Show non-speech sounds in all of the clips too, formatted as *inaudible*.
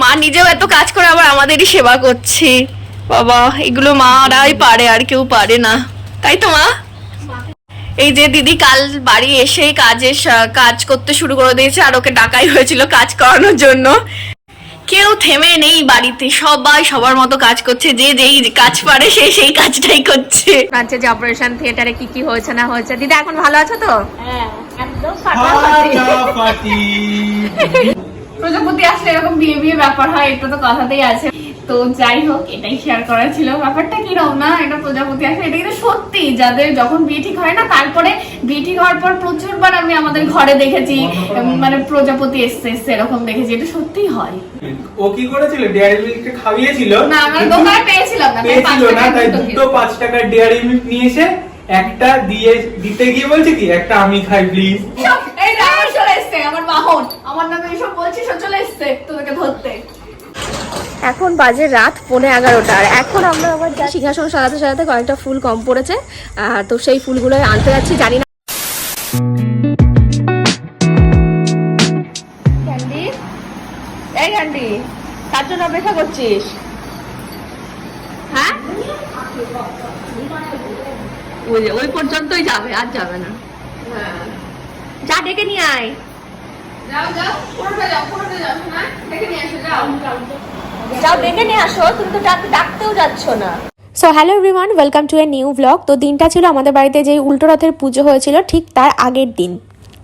মা নিজেও এত কাজ করে আবার আমাদেরই সেবা করছে। বাবা এগুলো মারাই পারে আর কেউ পারে না। তাই তো মা? এই যে দিদি কাল বাড়ি এসেই কাজের কাজ করতে শুরু করে দিয়েছে আর ওকে ডাকাই হয়েছিল কাজ করানোর জন্য। কেউ থেমে নেই বাড়িতে সবাই সবার মতো কাজ করছে যে যেই কাজ পারে সে সেই কাজটাই করছে। আচ্ছা যে অপারেশন থিয়েটারে কি কি হয়েছে না হয়েছে? দিদি এখন ভালো আছো তো? হ্যাঁ একদম ফাটাফাটি। প্রজাপতি আসলে এরকম বিয়ে বিয়ে ব্যাপার হয় এটা তো কথাতেই আছে। তো যাই হোক এটাই শেয়ার করা ছিল। ব্যাপারটা কীরকম না এটা প্রজাপতি আসে এটা কিন্তু সত্যি যাদের যখন বিয়ে ঠিক হয় না তারপরে বিয়ে ঠিক হওয়ার পর প্রচুরবার আমি আমাদের ঘরে দেখেছি মানে প্রজাপতি এসছে এসছে এরকম দেখেছি এটা সত্যিই হয়। ও কি করেছিল? ডেয়ারি মিল্ককে খাইয়েছিল? না আমরা দোকানে পেয়েছিলাম না পেয়েছিল না তাই দুটো পাঁচ টাকার ডেয়ারি মিল্ক নিয়ে এসে একটা দিয়ে দিতে গিয়ে বলছে কি একটা আমি খাই প্লিজ এই এসছে আমার বাহন। আমার নামে এসব বলছিস চলে এসছে তোদেরকে ধরতে। এখন বাজে রাত পৌনে এগারোটা আর এখন আমরা আবার যা সিংহাসন সাজাতে সাজাতে কয়েকটা ফুল কম পড়েছে আহ, তো সেই ফুলগুলো আনতে যাচ্ছি জানি না। এই ক্যান্ডি কার জন্য অপেক্ষা করছিস? হ্যাঁ? ওই ওই পর্যন্তই যাবে আর যাবে না। যা ডেকে নিয়ে আয়। যাও যাও পুরোটা যাও পুরোটা যাও না দেখে নিয়ে আসো যাও। যাও ডেকে নিয়ে আসো তুমি তো ডাকতেও যাচ্ছ না। So hello everyone welcome to a new blog তো দিনটা ছিল আমাদের বাড়িতে যে উল্টো রথের পুজো হয়েছিল ঠিক তার আগের দিন।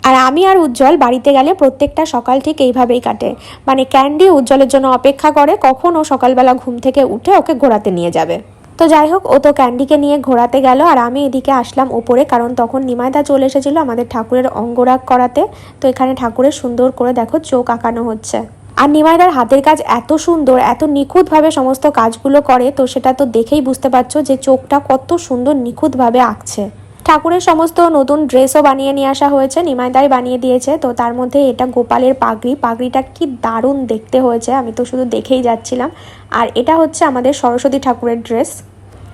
আর আমি আর উজ্জ্বল বাড়িতে গেলে প্রত্যেকটা সকাল ঠিক এইভাবেই কাটে। মানে ক্যান্ডি উজ্জ্বলের জন্য অপেক্ষা করে কখন ও সকালবেলা ঘুম থেকে উঠে ওকে ঘোরাতে নিয়ে যাবে। তো যাই হোক, ও তো ক্যান্ডিকে নিয়ে ঘোরাতে গেল আর আমি এদিকে আসলাম ওপরে কারণ তখন নিমাইদা চলে এসেছিল আমাদের ঠাকুরের অঙ্গরাগ করাতে। তো এখানে ঠাকুরের সুন্দর করে দেখো চোখ আঁকানো হচ্ছে। আর নিমাইদার হাতের কাজ এত সুন্দর, এত নিখুঁতভাবে সমস্ত কাজগুলো করে, তো সেটা তো দেখেই বুঝতে পারছ যে চোখটা কত সুন্দর নিখুঁতভাবে আঁকছে। ঠাকুরের সমস্ত নতুন ড্রেসও বানিয়ে নিয়ে আসা হয়েছে নিমাইদাই বানিয়ে দিয়েছে। তো তার মধ্যে এটা গোপালের পাগড়ি, পাগড়িটা কি দারুণ দেখতে হয়েছে, আমি তো শুধু দেখেই যাচ্ছিলাম। আর এটা হচ্ছে আমাদের সরস্বতী ঠাকুরের ড্রেস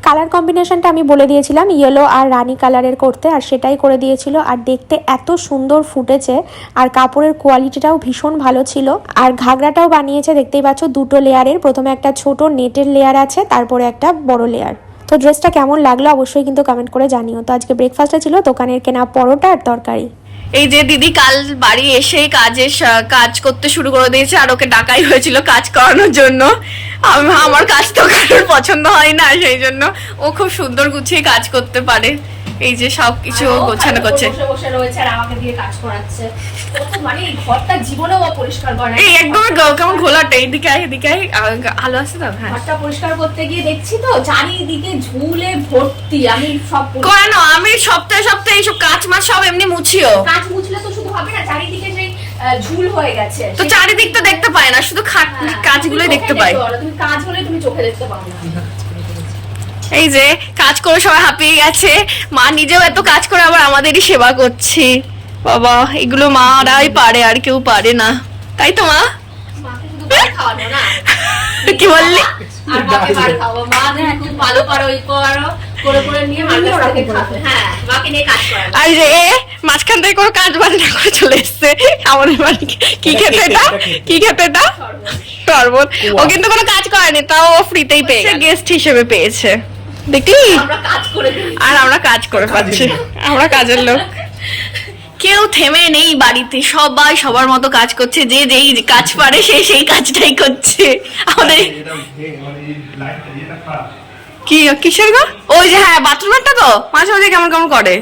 কালার কম্বিনেশনটা আমি বলে দিয়েছিলাম ইয়েলো আর রানী কালারের করতে, আর সেটাই করে দিয়েছিল। আর দেখতে এত সুন্দর ফুটেছে, আর কাপড়ের কোয়ালিটিটাও ভীষণ ভালো ছিল। আর ঘাগরাটাও বানিয়েছে, দেখতেই পাচ্ছ, দুটো লেয়ারের প্রথমে একটা ছোট নেটের লেয়ার আছে, তারপরে একটা বড় লেয়ার তো ড্রেসটা কেমন লাগল, অবশ্যই কিন্তু কমেন্ট করে জানিও। তো আজকে ব্রেকফাস্টে ছিল দোকানের কেনা পরোটা আর তরকারি। এই যে দিদি কাল বাড়ি এসেই কাজের কাজ করতে শুরু করে দিয়েছে আর ওকে ডাকাই হয়েছিল কাজ করানোর জন্য। আমার কাজ তো কারোর পছন্দ হয় না, সেই জন্য ও খুব সুন্দর গুছিয়ে কাজ করতে পারে। এই যে সব কিছু গোছানো করছে। বসে বসে রয়েছে আর আমাকে দিয়ে কাজ করাচ্ছে। মানে ঘরটা জীবনেও অপরিষ্কার করে এই একদম কেমন ঘোলাটে। এইদিকে আয়, এদিকে আয়। আলো আছে তো? হ্যাঁ। ঘরটা পরিষ্কার করতে গিয়ে দেখছি তো চারিদিকে ঝুলে ভর্তি। আমি সব কেন আমি সপ্তাহে সপ্তাহে এইসব কাজ মাছ সব এমনি মুছিও। কাজ মুছলে তো শুধু হবে না চারিদিকে সেই ঝুল হয়ে গেছে। তো চারিদিক তো দেখতে পায় না শুধু খাট হ্যাঁ, কাজগুলোই দেখতে পায়। তুমি কাজ হলে তুমি চোখে দেখতে পাও না। এই যে কাজ করে সবাই হাঁপিয়ে গেছে। মা নিজেও এত কাজ করে আবার আমাদেরই সেবা করছে। বাবা এগুলো মারাই পারে আর কেউ পারে না। তাই তো মা? *laughs* কি বললি? আর হ্যাঁ মাকে নিয়ে কাজ করাবে। আর এই যে মাঝখান থেকে কোনো কাজ বাজ না করে চলে এসছে। আমাদের বাড়ি কি খেতে এটা? কি খেতে এটা? শরবত ও কিন্তু কোনো কাজ করেনি তাও ও ফ্রিতেই পেয়ে গেস্ট হিসেবে পেয়েছে। দেখলি? কাজ করে আর আমরা কাজ করে পাচ্ছি আমরা কাজের লোক। কেউ থেমে নেই বাড়িতে। সবাই সবার মতো কাজ করছে। যে যেই কাজ পারে সে সেই কাজটাই করছে। আমাদের কি কিসের গো? ওই যে হ্যাঁ বাথরুমেরটা তো? মাঝে মাঝে কেমন কেমন করে?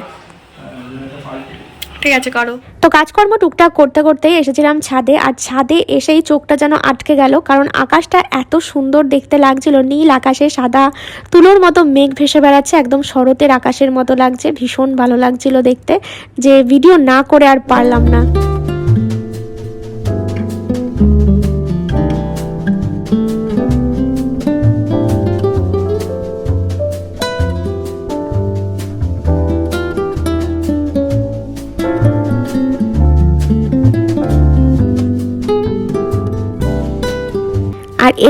ঠিক আছে করো। তো কাজকর্ম টুকটাক করতে করতেই এসেছিলাম ছাদে, আর ছাদে এসেই চোখটা যেন আটকে গেল, কারণ আকাশটা এত সুন্দর দেখতে লাগছিল, নীল আকাশে সাদা তুলোর মতো মেঘ ভেসে বেড়াচ্ছে, একদম শরতের আকাশের মতো লাগছে, ভীষণ ভালো লাগছিল দেখতে, যে ভিডিও না করে আর পারলাম না।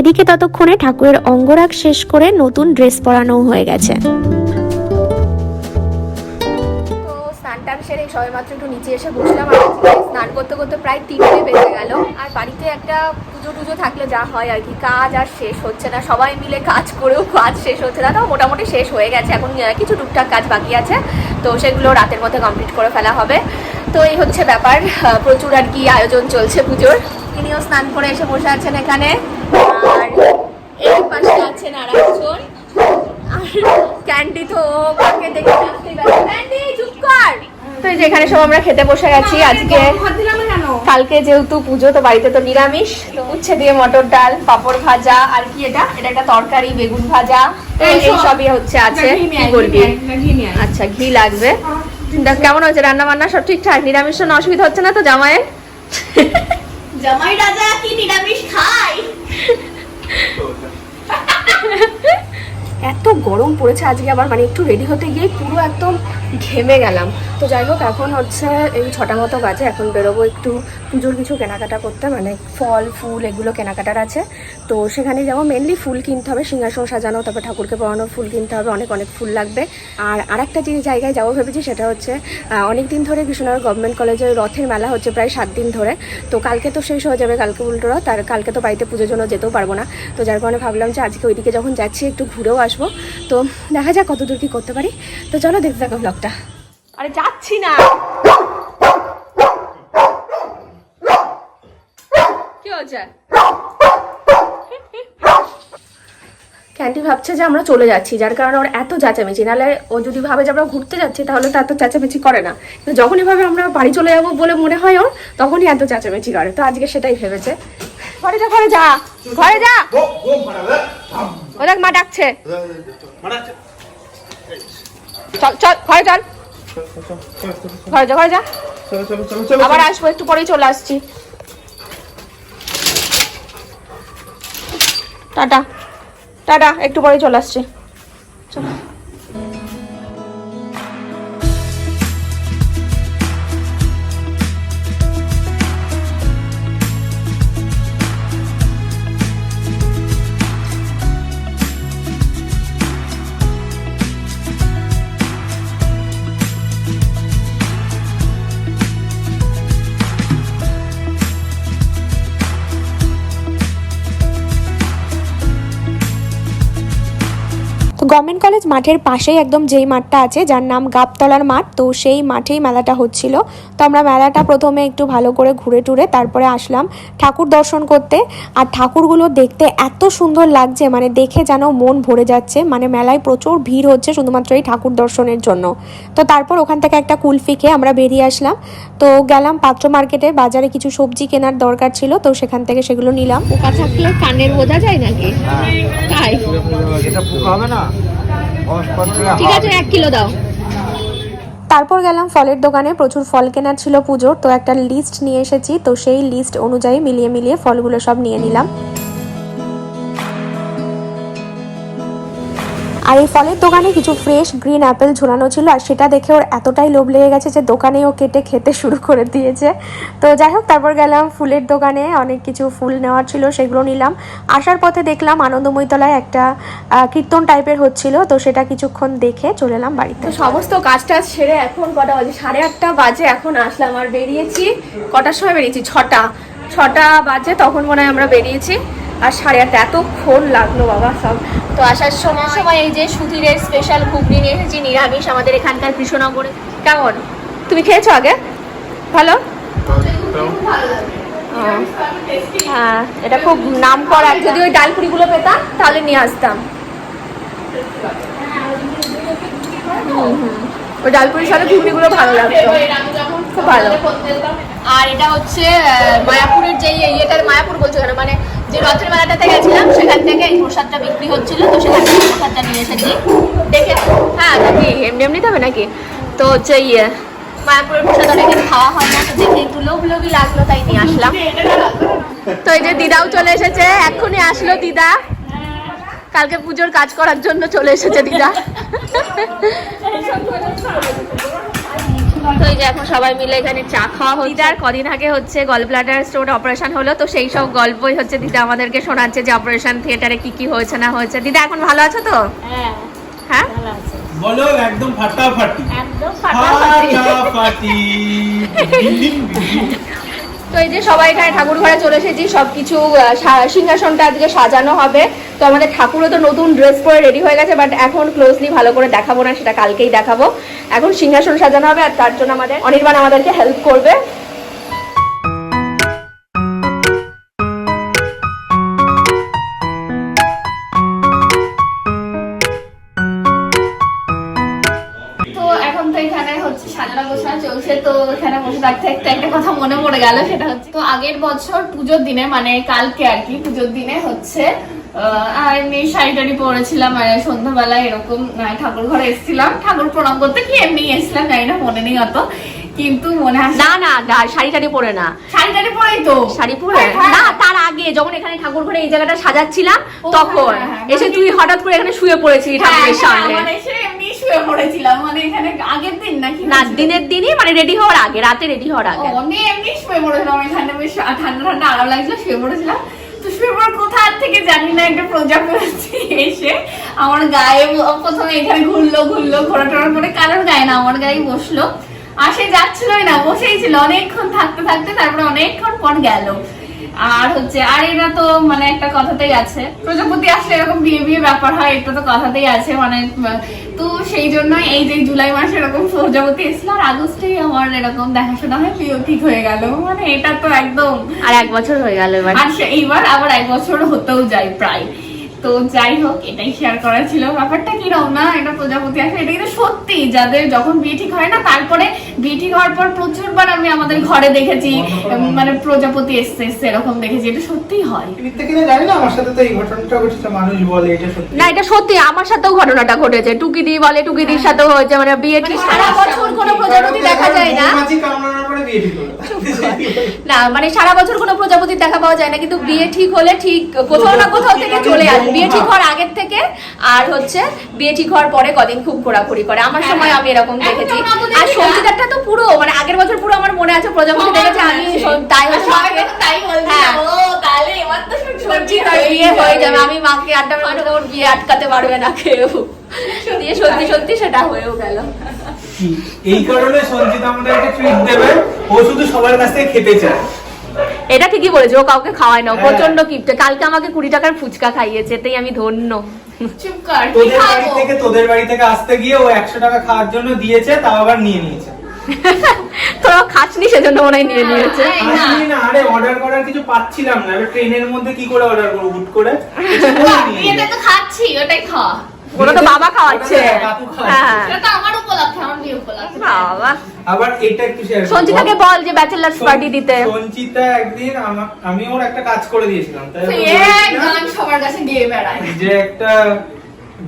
এদিকে ততক্ষণে ঠাকুরের অঙ্গরাগ শেষ করে নতুন ড্রেস পরানো হয়ে গেছে। তো একটু নিচে এসে বসলাম আর স্নান করতে করতে প্রায় তিনটে গেল। আর বাড়িতে একটা পুজো টুজো থাকলে যা হয় আর কি। কাজ আর শেষ হচ্ছে না। সবাই মিলে কাজ করেও কাজ শেষ হচ্ছে না। তাও মোটামুটি শেষ হয়ে গেছে। এখন কিছু টুকটাক কাজ বাকি আছে। তো সেগুলো রাতের মধ্যে কমপ্লিট করে ফেলা হবে। তো এই হচ্ছে ব্যাপার। প্রচুর আর কি আয়োজন চলছে পুজোর। তিনিও স্নান করে এসে বসে আছেন এখানে। আর এই পাশে আছেন আর একজন আর ক্যান্ডি তো ওকে দেখে ক্যান্ডি চুপ কর। তো এই যে এখানে সব আমরা খেতে বসে গেছি আজকে। কালকে যেহেতু পুজো তো বাড়িতে তো নিরামিষ। তো। উচ্ছে দিয়ে মটর ডাল পাপড় ভাজা আর কি এটা? এটা একটা তরকারি বেগুন ভাজা। এই সবই হচ্ছে আছে। কি বলবি? আচ্ছা ঘি লাগবে। কেমন হয়েছে রান্না বান্না সব ঠিকঠাক? নিরামিষ কোনো অসুবিধা হচ্ছে না তো জামাইয়ের? জামাই রাজা কি নিরামিষ খায়? ハハハハ! এত গরম পড়েছে, আজকে আবার মানে একটু রেডি হতে গিয়ে পুরো একদম ঘেমে গেলাম। তো যাই হোক, এখন হচ্ছে এই ছটা মতো বাজে, এখন বেরোবো একটু পুজোর কিছু কেনাকাটা করতে মানে ফল, ফুল এগুলো কেনাকাটার আছে। তো সেখানে যাব মেনলি ফুল কিনতে হবে, সিংহাসন সাজানো, তারপর ঠাকুরকে পড়ানোর ফুল কিনতে হবে, অনেক অনেক ফুল লাগবে। আর আরেকটা যে জায়গায় যাব ভেবেছি, সেটা হচ্ছে অনেক দিন ধরে কৃষ্ণনগর গভর্নমেন্ট কলেজে রথের মেলা হচ্ছে প্রায় সাত দিন ধরে। তো কালকে তো শেষ হয়ে যাবে, কালকে উল্টো রথ, আর কালকে তো বাড়িতে পুজোর জন্য যেতেও পারব না। তো যার কারণে ভাবলাম যে আজকে ওইদিকে যখন যাচ্ছি, একটু ঘুরেও আসব। তো দেখা যাক কত দূর কি করতে পারি। তো চলো দেখতে থাকো ব্লগটা আরে যাচ্ছি না। কি হচ্ছে ক্যান্টি ভাবছে যে আমরা চলে যাচ্ছি যার কারণে ওর এত চেঁচামেচি। নাহলে ও যদি ভাবে যে আমরা ঘুরতে যাচ্ছি তাহলে তো এত চেঁচামেচি করে না। কিন্তু যখনই ভাবে আমরা বাড়ি চলে যাব বলে মনে হয় ওর তখনই এত চেঁচামেচি করে। তো আজকে সেটাই ভেবেছে। ঘরে যা ঘরে যা। ঘরে যা। ও দেখ মা ডাকছে। চল চল ঘরে চল। ঘরে যা ঘরে যা। আবার আসব একটু পরেই চলে আসছি। টাটা। টাটা একটু পরেই চলে আসছি। চলো। গভর্নমেন্ট কলেজ মাঠের পাশেই একদম যেই মাঠটা আছে যার নাম গাবতলার মাঠ তো সেই মাঠেই মেলাটা হচ্ছিল। তো আমরা মেলাটা প্রথমে একটু ভালো করে ঘুরে টুরে তারপরে আসলাম ঠাকুর দর্শন করতে। আর ঠাকুরগুলো দেখতে এত সুন্দর লাগছে মানে দেখে যেন মন ভরে যাচ্ছে। মানে মেলায় প্রচুর ভিড় হচ্ছে শুধুমাত্র এই ঠাকুর দর্শনের জন্য। তো তারপর ওখান থেকে একটা কুলফি খেয়ে আমরা বেরিয়ে আসলাম। তো গেলাম পাত্র মার্কেটে বাজারে কিছু সবজি কেনার দরকার ছিল তো সেখান থেকে সেগুলো নিলাম। পোকা থাকলে কানের বোঝা যায় নাকি? তাই? এটা পোকা হবে না? ঠিক আছে, এক কিলো দাও। তারপর গেলাম ফলের দোকানে, প্রচুর ফল কেনার ছিল পুজোর, তো একটা লিস্ট নিয়ে এসেছি, তো সেই লিস্ট অনুযায়ী মিলিয়ে মিলিয়ে ফলগুলো সব নিয়ে নিলাম। আর এই ফলের দোকানে কিছু ফ্রেশ গ্রিন অ্যাপেল ঝোলানো ছিল আর সেটা দেখে ওর এতটাই লোভ লেগে গেছে যে দোকানে ও কেটে খেতে শুরু করে দিয়েছে। তো যাই হোক, তারপর গেলাম ফুলের দোকানে, অনেক কিছু ফুল নেওয়ার ছিল, সেগুলো নিলাম। আসার পথে দেখলাম আনন্দময়তলায় একটা কীর্তন টাইপের হচ্ছিল, তো সেটা কিছুক্ষণ দেখে চলে এলাম বাড়িতে। সমস্ত কাজ টাজ সেরে এখন কটা বাজে? সাড়ে আটটা বাজে, এখন আসলাম আর বেরিয়েছি। কটার সময় বেরিয়েছি? ছটা। ছটা বাজে, তখন মনে হয় আমরা বেরিয়েছি। আর সাড়ে আটটা এতক্ষণ লাগল বাবা সব। তো আসার সময় সময় এই যে সুধীরের স্পেশাল ঘুগনি নিয়ে এসেছি নিরামিষ আমাদের এখানকার কৃষ্ণনগরে। কেমন? তুমি খেয়েছো আগে? ভালো? হ্যাঁ এটা খুব নাম করা যদি ওই ডালপুরিগুলো পেতাম তাহলে নিয়ে আসতাম। ওই ডালপুরির সাথে ঘুগনিগুলো ভালো লাগতো। খুব ভালো। আর এটা হচ্ছে মায়াপুরের যে ইয়েটার মায়াপুর বলছো মানে যে রথের মেলাটাতে গেছিলাম, সেখান থেকে এই প্রসাদটা বিক্রি হচ্ছিল, তো সেখান থেকে প্রসাদটা নিয়ে এসেছি। দেখে হ্যাঁ নাকি? এমনি এমনি দেবে নাকি? তো হচ্ছে ইয়ে মায়াপুরের প্রসাদ অনেকদিন খাওয়া হয় না, তো দেখে একটু লোভ লোভই লাগল, তাই নিয়ে আসলাম। তো এই যে দিদাও চলে এসেছে, এক্ষুনি আসলো দিদা। কালকে পুজোর কাজ করার জন্য চলে এসেছে দিদা। এই যে এখন সবাই মিলে এখানে চা খাওয়া হচ্ছে। দিদার কদিন আগে হচ্ছে গল ব্লাডার স্টোন অপারেশন হলো তো সেই সব গল্পই হচ্ছে দিদা আমাদেরকে শোনাচ্ছে যে অপারেশন থিয়েটারে কি কি হয়েছে না হয়েছে। দিদা এখন ভালো আছো তো? হ্যাঁ। হ্যাঁ? ভালো আছে। বলো একদম ফাটাফাটি। একদম ফাটাফাটি। ফাটাফাটি। *laughs* তো এই যে সবাই এখানে ঠাকুর ঘরে চলে এসেছি, সবকিছু সিংহাসনটা আজকে সাজানো হবে। তো আমাদের ঠাকুরও তো নতুন ড্রেস পরে রেডি হয়ে গেছে বাট এখন ক্লোজলি ভালো করে দেখাবো না, সেটা কালকেই দেখাবো। এখন সিংহাসন সাজানো হবে আর তার জন্য আমাদের অনির্বাণ আমাদেরকে হেল্প করবে। পড়ে গেল সেটা হচ্ছে। তো আগের বছর পুজোর দিনে মানে কালকে আর কি পুজোর দিনে হচ্ছে আহ, আর এমনি শাড়ি টাড়ি পরেছিলাম মানে সন্ধ্যাবেলায় এরকম ঠাকুর ঘরে এসেছিলাম। ঠাকুর প্রণাম করতে কি এমনি এসেছিলাম জানি না মনে নেই অত। কিন্তু মনে হয় না না না, শাড়ি টাড়ি পরে না। শাড়ি টাড়ি পরেই তো। শাড়ি পরে? হ্যাঁ। না তার আগে যখন এখানে ঠাকুর ঘরে এই জায়গাটা সাজাচ্ছিলাম তখন হ্যাঁ, হ্যাঁ, এসে তুই হঠাৎ করে এখানে শুয়ে পড়েছিলি হ্যাঁ, ঠাকুরের হ্যাঁ, সামনে। মানে এমনি শুয়ে পড়েছিলাম। মানে এখানে আগের দিন নাকি না দিনের দিনই মানে রেডি হওয়ার আগে রাতে রেডি হওয়ার আগে। আমি এমনি শুয়ে পড়েছিলাম। এখানে বেশ ঠান্ডা ঠান্ডা আরাম লাগছিল শুয়ে পড়েছিলাম। তো শুয়ে পড়ার কোথা থেকে জানি না একটা প্রজাপতি এসে আমার গায়ে প্রথমে এখানে ঘুরলো ঘুরলো ঘোরা টোরা করে কারোর গায়ে না আমার গায়ে বসল। আর সে যাচ্ছিলই না বসেই ছিল। অনেকক্ষণ থাকতে থাকতে তারপরে অনেকক্ষণ পর গেল। আর হচ্ছে আর এরা তো মানে একটা কথাতেই আছে। প্রজাপতি আসলে এরকম বিয়ে বিয়ে ব্যাপার হয় এটা তো কথাতেই আছে মানে তো সেই জন্য এই যে জুলাই মাসে এরকম প্রজাপতি এসেছিল আর আগস্টেই আমার এরকম দেখাশোনা হয় বিয়ে ঠিক হয়ে গেল। মানে এটা তো একদম আর এক বছর হয়ে গেল এবার। আর এইবার আবার এক বছর হতেও যায় প্রায়। তো যাই হোক এটাই শেয়ার করা ছিল। ব্যাপারটা কীরকম না এটা প্রজাপতি আসে এটা কিন্তু সত্যি যাদের যখন বিয়ে ঠিক হয় না তারপরে বিয়ে ঠিক হওয়ার পর প্রচুরবার আমি আমাদের ঘরে দেখেছি মানে প্রজাপতি এসছে এসছে এরকম দেখেছি এটা সত্যিই হয়। না আমার সাথে তো এই ঘটনাটা ঘটেছে মানুষ বলে এটা সত্যি। না এটা সত্যি আমার সাথেও ঘটনাটা ঘটেছে টুকিদি বলে টুকিদির সাথেও হয়েছে মানে বিয়ে ঠিক সারা বছর কোনো প্রজাপতি দেখা যায় না। না মানে সারা বছর কোনো প্রজাপতির দেখা পাওয়া যায় না কিন্তু বিয়ে ঠিক হলে ঠিক কোথাও না কোথাও থেকে চলে আসে। বিয়ে ঠিক হওয়ার আগের থেকে আর হচ্ছে বিয়ে ঠিক হওয়ার পরে কদিন খুব ঘোরাঘুরি করে। আমার সময় আমি এরকম দেখেছি। আর দেখি সঙ্গীতারটা তো পুরো মানে আগের বছর পুরো আমার মনে আছে প্রজাপতি দেখেছি আমি তাই হচ্ছে মাকে- তাই বলছে হ্যাঁ। ও তাহলে এবার তো সত্যি তার বিয়ে হয়ে যাবে আমি মাকে আড্ডা মারতে ওর বিয়ে আটকাতে পারবে না কেউ। দিয়ে সত্যি সত্যি সেটা হয়েও গেল। এই কারণে সঞ্জিত আমাদেরকে ট্রিট দেবে। ও শুধু সবার কাছ থেকে খেতে চায়। এটা ঠিকই বলেছে ও কাউকে খাওয়ায় না। প্রচণ্ড কিপটে। কালকে আমাকে কুড়ি টাকার ফুচকা খাইয়েছে এতেই আমি ধন্য। তোদের বাড়ি থেকে তোদের বাড়ি থেকে আসতে গিয়ে ও একশো টাকা খাওয়ার জন্য দিয়েছে তাও আবার নিয়ে নিয়েছে। *laughs* তোরা খাসনি সেজন্য মনে নিয়ে নিয়েছে। না। আরে অর্ডার করার কিছু পাচ্ছিলাম না ট্রেনের মধ্যে কি করে অর্ডার করব হুট করে? *laughs* বিয়েতে তো খাচ্ছি ওটাই খাওয়া। ওরা তো বাবা খাওয়াচ্ছে। হ্যাঁ। এটা আমার উপলক্ষে আমার বিয়ে উপলক্ষে বাবা। আবার এটা একটু শেয়ার সঞ্চিতাকে বল যে ব্যাচেলার্স পার্টি দিতে। সঞ্চিতা একদিন আমি ওর একটা কাজ করে দিয়েছিলাম তাই ওকে এ বলেছিলাম গান সবার কাছে দিয়ে বেড়ায়। যে একটা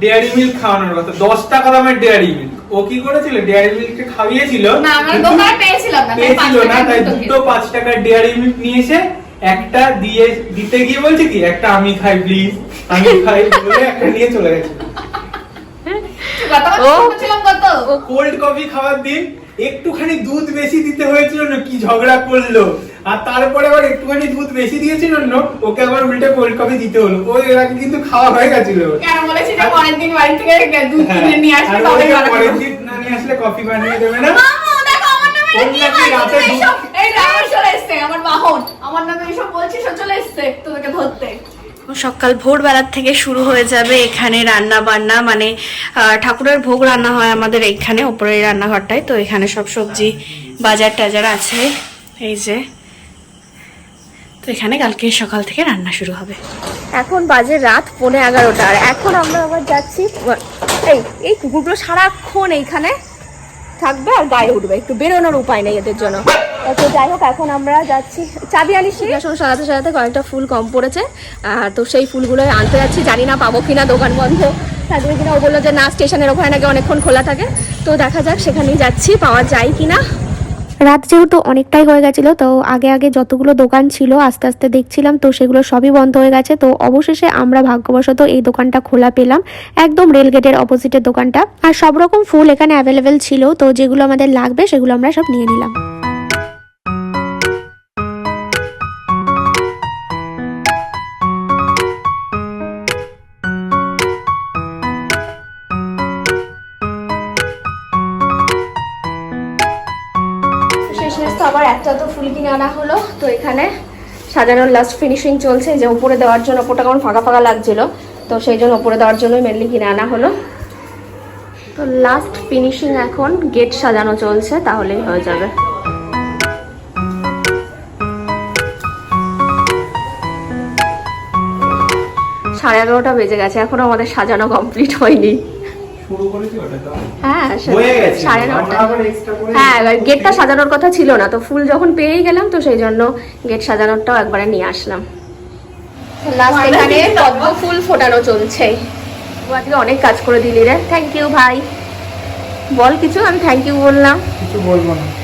ডেয়ারি মিল্ক খাওয়ানোর কথা। দশ টাকা দামের ডেয়ারি মিল্ক ও কি করেছিল? ডেয়ারি মিল্ক খাইয়েছিল। না আমরা দোকানে পেয়েছিলাম না পাঁচ পেয়েছিল না তাই দুটো দুটো পাঁচ টাকার ডেয়ারি মিল্ক নিয়ে এসে একটা দিয়ে দিতে গিয়ে বলছে কি একটা আমি খাই প্লিজ আমি খাই বলে একটা নিয়ে চলে গেছে। কত ও। কোল্ড কফি খাওয়ার দিন একটুখানি দুধ বেশি দিতে হয়েছিল না কি ঝগড়া করল? আর তারপরে আবার একটুখানি দুধ বেশি দিয়েছিল না ওকে আবার উল্টে কোল্ড কফি দিতে হলো। ওই এর আগে কিন্তু খাওয়া হয়ে গেছিল। কেন বলেছি যে পরের দিন বাড়ি থেকে দুধ কিনে নিয়ে আসলে তবে পরের দিন না নিয়ে আসলে কফি বানিয়ে দেবে না? আমার নামে এইসব বলছিস চলে এসছে তোদেরকে ধরতে। সকাল ভোরবেলার থেকে শুরু হয়ে যাবে এখানে রান্না বান্না মানে ঠাকুরের ভোগ রান্না হয় আমাদের এইখানে ওপরের রান্নাঘরটায়। তো এখানে সব সবজি, বাজার টাজার আছে। এই যে। তো এখানে কালকে সকাল থেকে রান্না শুরু হবে। এখন বাজে রাত পৌনে এগারোটা। আর এখন আমরা আবার যাচ্ছি, এই এই কুকুরগুলো সারাক্ষণ এইখানে থাকবে আর গায়ে উঠবে। একটু বেরোনোর উপায় নেই এদের জন্য। তো যাই হোক এখন আমরা যাচ্ছি। চাবি আনি সিংহাসন সাজাতে সাজাতে কয়েকটা ফুল কম পড়েছে। আর তো সেই ফুলগুলো আনতে যাচ্ছি। জানি না পাবো কিনা দোকান বন্ধ। থাকবে কিনা ও বলল যে না স্টেশনের ওখানে নাকি অনেকক্ষণ খোলা থাকে। তো দেখা যাক সেখানেই যাচ্ছি পাওয়া যায় কিনা। রাত যেহেতু অনেকটাই হয়ে গেছিল তো আগে আগে যতগুলো দোকান ছিল আস্তে আস্তে দেখছিলাম তো সেগুলো সবই বন্ধ হয়ে গেছে। তো অবশেষে আমরা ভাগ্যবশত এই দোকানটা খোলা পেলাম। একদম রেলগেটের অপোজিটের দোকানটা। আর সব রকম ফুল এখানে অ্যাভেলেবেল ছিল তো যেগুলো আমাদের লাগবে সেগুলো আমরা সব নিয়ে নিলাম। আবার একটা তো ফুল কিনে আনা হলো, তো এখানে সাজানোর লাস্ট ফিনিশিং চলছে যে উপরে দেওয়ার জন্য ওপরটা কেমন ফাঁকা ফাঁকা লাগছিল, তো সেই জন্য উপরে দেওয়ার জন্যই মেনলি কিনে আনা হলো। তো লাস্ট ফিনিশিং এখন গেট সাজানো চলছে, তাহলেই হয়ে যাবে। সাড়ে এগারোটা বেজে গেছে, এখনও আমাদের সাজানো কমপ্লিট হয়নি। হ্যাঁ সে- হয়ে সাড়ে নটা। হ্যাঁ এবার গেটটা সাজানোর কথা ছিল না তো ফুল যখন পেয়েই গেলাম তো সেই জন্য গেট সাজানোরটাও একবারে নিয়ে আসলাম। লাস্ট এখানে পদ্ম ফুল ফোটানো চলছে। আজকে অনেক কাজ করে দিলি রে। থ্যাংক ইউ ভাই। বল কিছু আমি থ্যাংক ইউ বললাম। কিছু বলব না।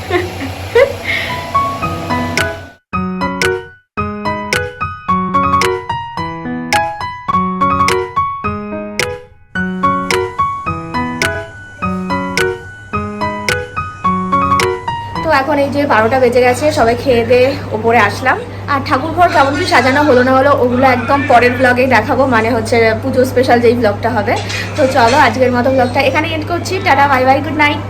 এখন এই যে বারোটা বেজে গেছে, সবাই খেয়ে দিয়ে ওপরে আসলাম। আর ঠাকুর ঘর কেমন কি সাজানো হলো না হলো, ওগুলো একদম পরের ব্লগেই দেখাবো মানে হচ্ছে পুজো স্পেশাল যেই ব্লগটা হবে। তো চলো আজকের মতো ব্লগটা এখানে এন্ড করছি। Ta ta bye bye good night